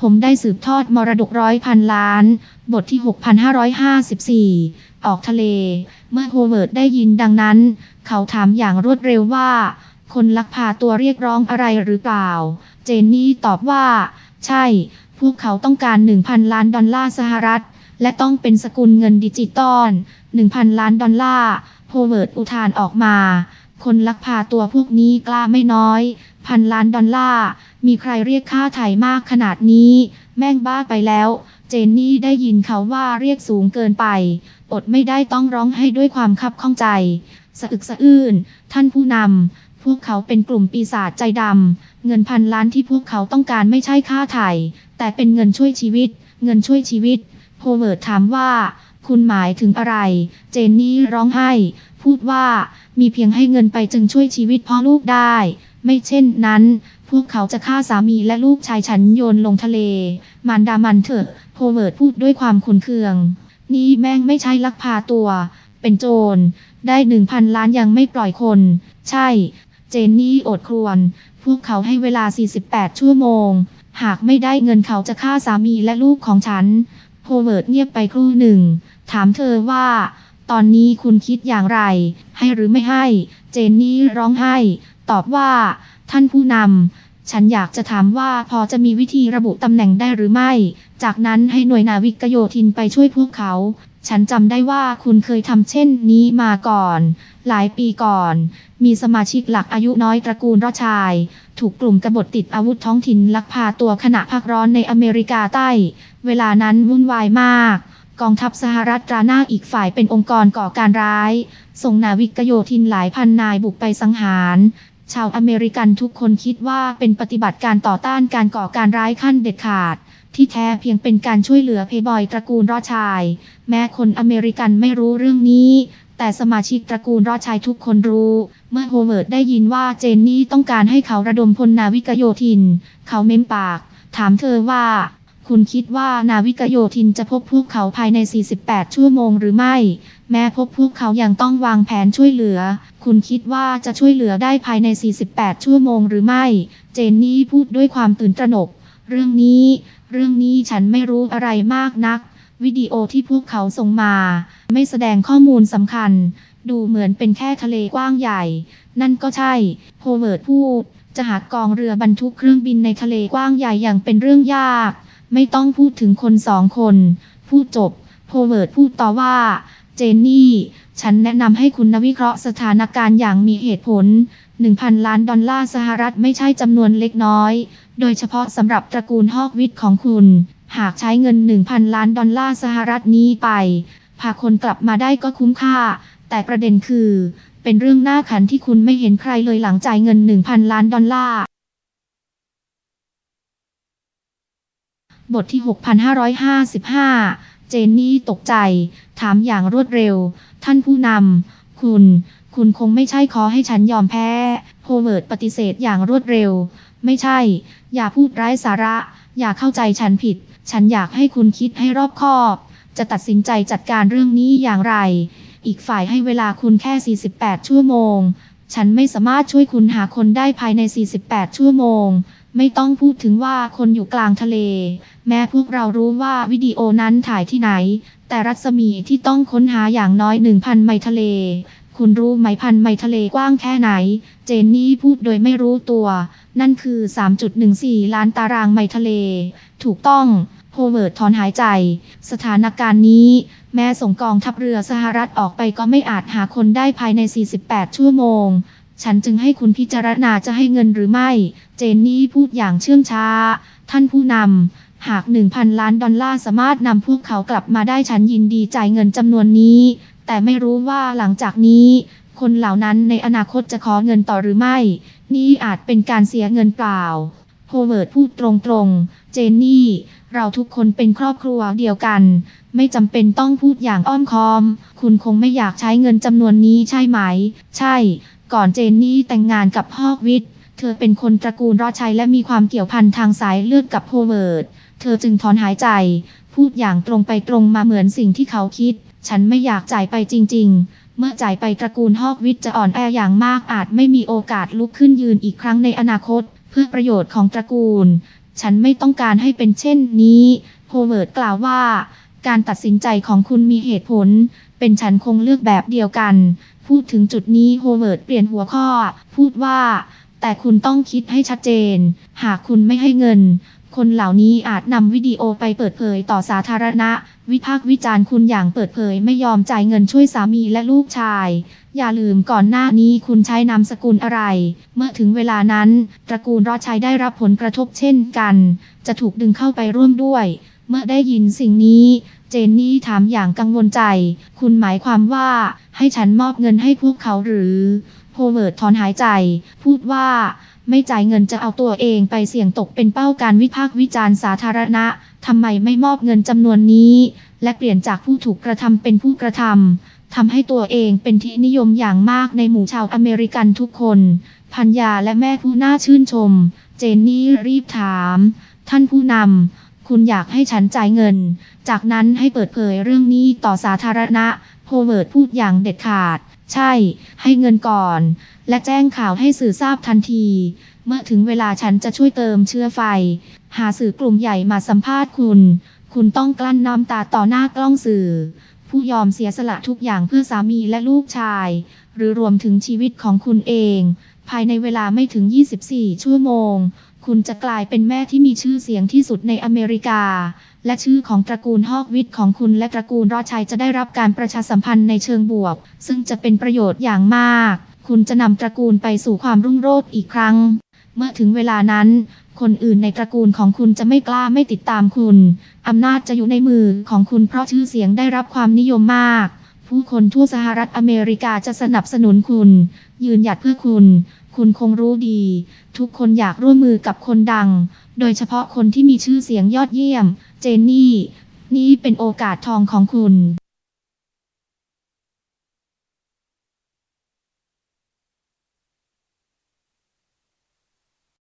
ผมได้สืบทอดมรดกร้อยพันล้าน บทที่ 6554 ออกทะเล เมื่อโฮเวิร์ดได้ยินดังนั้น เขาถามอย่างรวดเร็วว่า คนลักพาตัวเรียกร้องอะไรหรือเปล่า เจนนี่ตอบว่า ใช่ พวกเขาต้องการ 1,000 ล้านดอลลาร์สหรัฐ และต้องเป็นสกุลเงินดิจิตอล 1,000 ล้านดอลลาร์ โฮเวิร์ดอุทานออกมา คนลักพาตัวพวกนี้กล้าไม่น้อย พันล้านดอลลาร์ มีใครเรียกค่าไถ่มากขนาดนี้ แม่งบ้าไปแล้ว เจนนี่ได้ยินเขาว่าเรียกสูงเกินไป อดไม่ได้ต้องร้องให้ด้วยความคับข้องใจ สะอึกสะอื้น ท่านผู้นำ พวกเขาเป็นกลุ่มปีศาจใจดำ เงินพันล้านที่พวกเขาต้องการไม่ใช่ค่าไถ่แต่เป็นเงินช่วยชีวิต เงินช่วยชีวิต โฮเวิร์ดถามว่า คุณหมายถึงอะไร เจนนี่ร้องไห้ พูดว่า มีเพียงให้เงินไปจึงช่วยชีวิตพ่อลูกได้ ไม่เช่นนั้น พวกเขาจะฆ่าสามีและลูกชายฉันโยนลงทะเล มารดามันเถอะ โฮเวิร์ดพูดด้วยความขุนเคือง นี่แม่งไม่ใช่ลักพาตัว เป็นโจร ได้หนึ่งพันล้านยังไม่ปล่อยคน ใช่ เจนนี่อดครวญพวกเขาให้เวลา 48 ชั่วโมง หากไม่ได้เงินเขาจะฆ่าสามีและลูกของฉัน โฮเวิร์ดเงียบไปครู่หนึ่ง ถามเธอว่าตอนนี้คุณคิดอย่างไร ให้หรือไม่ให้ เจนนี่ร้องไห้ ตอบว่า ท่านผู้นำ ฉันอยากจะถามว่าพอจะมีวิธีระบุตำแหน่งได้หรือไม่ จากนั้นให้หน่วยนาวิกโยธินไปช่วยพวกเขา ฉันจำได้ว่าคุณเคยทำเช่นนี้มาก่อน หลายปีก่อน มีสมาชิกหลักอายุน้อยตระกูลรอชาย ถูกกลุ่มกบฏติดอาวุธท้องถิ่นลักพาตัวขณะพักร้อนในอเมริกาใต้ เวลานั้นวุ่นวายมากกองทัพสหรัฐตราหน้าอีกฝ่ายเป็นองค์กรก่อการร้าย ส่งนาวิกโยธินหลายพันนายบุกไปสังหาร ชาวอเมริกันทุกคนคิดว่าเป็นปฏิบัติการต่อต้านการก่อการร้ายขั้นเด็ดขาด ที่แท้เพียงเป็นการช่วยเหลือเพย์บอยตระกูลรอชาย แม้คนอเมริกันไม่รู้เรื่องนี้ แต่สมาชิกตระกูลรอชายทุกคนรู้ เมื่อโฮเวิร์ดได้ยินว่าเจนนี่ต้องการให้เขาระดมพลนาวิกโยธิน เขาเม้มปาก ถามเธอว่า คุณคิดว่านาวิกโยธินจะพบพวกเขาภายใน 48 ชั่วโมงหรือไม่ แม้พบพวกเขายังต้องวางแผนช่วยเหลือ คุณคิดว่าจะช่วยเหลือได้ภายใน 48 ชั่วโมงหรือไม่ เจนนี่พูดด้วยความตื่นตระหนก เรื่องนี้ เรื่องนี้ฉันไม่รู้อะไรมากนัก วิดีโอที่พวกเขาส่งมา ไม่แสดงข้อมูลสำคัญ ดูเหมือนเป็นแค่ทะเลกว้างใหญ่ นั่นก็ใช่ โฮเวิร์ดพูดจะหากองเรือบรรทุกเครื่องบินในทะเลกว้างใหญ่อย่างเป็นเรื่องยาก ไม่ต้องพูดถึงคนสองคน พูดจบโฮเวิร์ดพูดต่อว่า เจนนี่ ฉันแนะนำให้คุณนวิเคราะห์สถานการณ์อย่างมีเหตุผล 1,000 ล้านดอลลาร์สหรัฐไม่ใช่จำนวนเล็กน้อย โดยเฉพาะสำหรับตระกูลฮอกวิทของคุณ หากใช้เงิน 1,000 ล้านดอลลาร์สหรัฐนี้ไป พาคนกลับมาได้ก็คุ้มค่า แต่ประเด็นคือ เป็นเรื่องน่าขันที่คุณไม่เห็นใครเลยหลังจ่ายเงิน 1,000 ล้านดอลลาร์ บทที่ 6555 เจนนี่ตกใจ ถามอย่างรวดเร็ว ท่านผู้นำ คุณ คุณคงไม่ใช่ขอให้ฉันยอมแพ้ โฮเวิร์ดปฏิเสธอย่างรวดเร็ว ไม่ใช่ อย่าพูดไร้สาระ อย่าเข้าใจฉันผิด ฉันอยากให้คุณคิดให้รอบคอบ จะตัดสินใจจัดการเรื่องนี้อย่างไร อีกฝ่ายให้เวลาคุณแค่ 48 ชั่วโมง ฉันไม่สามารถช่วยคุณหาคนได้ภายใน 48 ชั่วโมงไม่ต้องพูดถึงว่าคนอยู่กลางทะเล แม้พวกเรารู้ว่าวิดีโอนั้นถ่ายที่ไหน แต่รัศมีที่ต้องค้นหาอย่างน้อย 1,000 ไมล์ทะเล คุณรู้ไหมพันไมล์ทะเลกว้างแค่ไหน เจนนี่พูดโดยไม่รู้ตัว นั่นคือ 3.14 ล้านตารางไมล์ทะเล ถูกต้องโฮเวิร์ดถอนหายใจ สถานการณ์นี้ แม้ส่งกองทัพเรือสหรัฐออกไปก็ไม่อาจหาคนได้ภายใน 48 ชั่วโมง ฉันจึงให้คุณพิจารณาจะให้เงินหรือไม่ เจนนี่พูดอย่างเชื่องช้า ท่านผู้นำ หาก 1,000 ล้านดอลลาร์สามารถนำพวกเขากลับมาได้ฉันยินดีจ่ายเงินจำนวนนี้ แต่ไม่รู้ว่าหลังจากนี้ คนเหล่านั้นในอนาคตจะขอเงินต่อหรือไม่ นี่อาจเป็นการเสียเงินเปล่าโฮเวิร์ดพูดตรงๆ เจนนี่ เราทุกคนเป็นครอบครัวเดียวกัน ไม่จำเป็นต้องพูดอย่างอ้อมค้อม คุณคงไม่อยากใช้เงินจำนวนนี้ใช่ไหม ใช่ ก่อนเจนนี่แต่งงานกับฮอกวิท เธอเป็นคนตระกูลรอชัยและมีความเกี่ยวพันทางสายเลือดกับโฮเวิร์ด เธอจึงถอนหายใจ พูดอย่างตรงไปตรงมาเหมือนสิ่งที่เขาคิด ฉันไม่อยากจ่ายไปจริง ๆ เมื่อจ่ายไปตระกูลฮอกวิทจะอ่อนแออย่างมากอาจไม่มีโอกาสลุกขึ้นยืนอีกครั้งในอนาคต เพื่อประโยชน์ของตระกูลฉฉันไม่ต้องการให้เป็นเช่นนี้โฮเวิร์ดกล่าวว่า การตัดสินใจของคุณมีเหตุผล เป็นฉันคงเลือกแบบเดียวกัน พูดถึงจุดนี้โฮเวิร์ดเปลี่ยนหัวข้อ พูดว่า แต่คุณต้องคิดให้ชัดเจน หากคุณไม่ให้เงิน คนเหล่านี้อาจนำวิดีโอไปเปิดเผยต่อสาธารณะ วิพากษ์วิจารณ์คุณอย่างเปิดเผยไม่ยอมจ่ายเงินช่วยสามีและลูกชาย อย่าลืมก่อนหน้านี้คุณใช้นามสกุลอะไร เมื่อถึงเวลานั้น ตระกูลรอดชัยได้รับผลกระทบเช่นกัน จะถูกดึงเข้าไปร่วมด้วย เมื่อได้ยินสิ่งนี้ เจนนี่ถามอย่างกังวลใจ คุณหมายความว่าให้ฉันมอบเงินให้พวกเขาหรือ โฮเวิร์ดถอนหายใจ พูดว่า ไม่จ่ายเงินจะเอาตัวเองไปเสี่ยงตกเป็นเป้าการวิพากษ์วิจารณ์สาธารณะทำไมไม่มอบเงินจำนวนนี้ และเปลี่ยนจากผู้ถูกกระทำเป็นผู้กระทำทำให้ตัวเองเป็นที่นิยมอย่างมากในหมู่ชาวอเมริกันทุกคน พัญญาและแม่ผู้น่าชื่นชม เจนนี่รีบถาม ท่านผู้นำ คุณอยากให้ฉันจ่ายเงิน จากนั้นให้เปิดเผยเรื่องนี้ต่อสาธารณะ โฮเวิร์ดพูดอย่างเด็ดขาด ใช่ ให้เงินก่อน และแจ้งข่าวให้สื่อทราบทันที เมื่อถึงเวลาฉันจะช่วยเติมเชื้อไฟ หาสื่อกลุ่มใหญ่มาสัมภาษณ์คุณ คุณต้องกลั้นน้ำตาต่อหน้ากล้องสื่อ ผู้ยอมเสียสละทุกอย่างเพื่อสามีและลูกชาย หรือรวมถึงชีวิตของคุณเอง ภายในเวลาไม่ถึง 24 ชั่วโมง คุณจะกลายเป็นแม่ที่มีชื่อเสียงที่สุดในอเมริกา และชื่อของตระกูลฮอกวิทของคุณและตระกูลรอชัยจะได้รับการประชาสัมพันธ์ในเชิงบวก ซึ่งจะเป็นประโยชน์อย่างมาก คุณจะนำตระกูลไปสู่ความรุ่งโรจน์อีกครั้ง เมื่อถึงเวลานั้น คนอื่นในตระกูลของคุณจะไม่กล้าไม่ติดตามคุณ อำนาจจะอยู่ในมือของคุณเพราะชื่อเสียงได้รับความนิยมมาก ผู้คนทั่วสหรัฐอเมริกาจะสนับสนุนคุณ ยืนหยัดเพื่อคุณ คุณคงรู้ดี ทุกคนอยากร่วมมือกับคนดัง โดยเฉพาะคนที่มีชื่อเสียงยอดเยี่ยม เจนนี่ นี่เป็นโอกาสทองของคุณ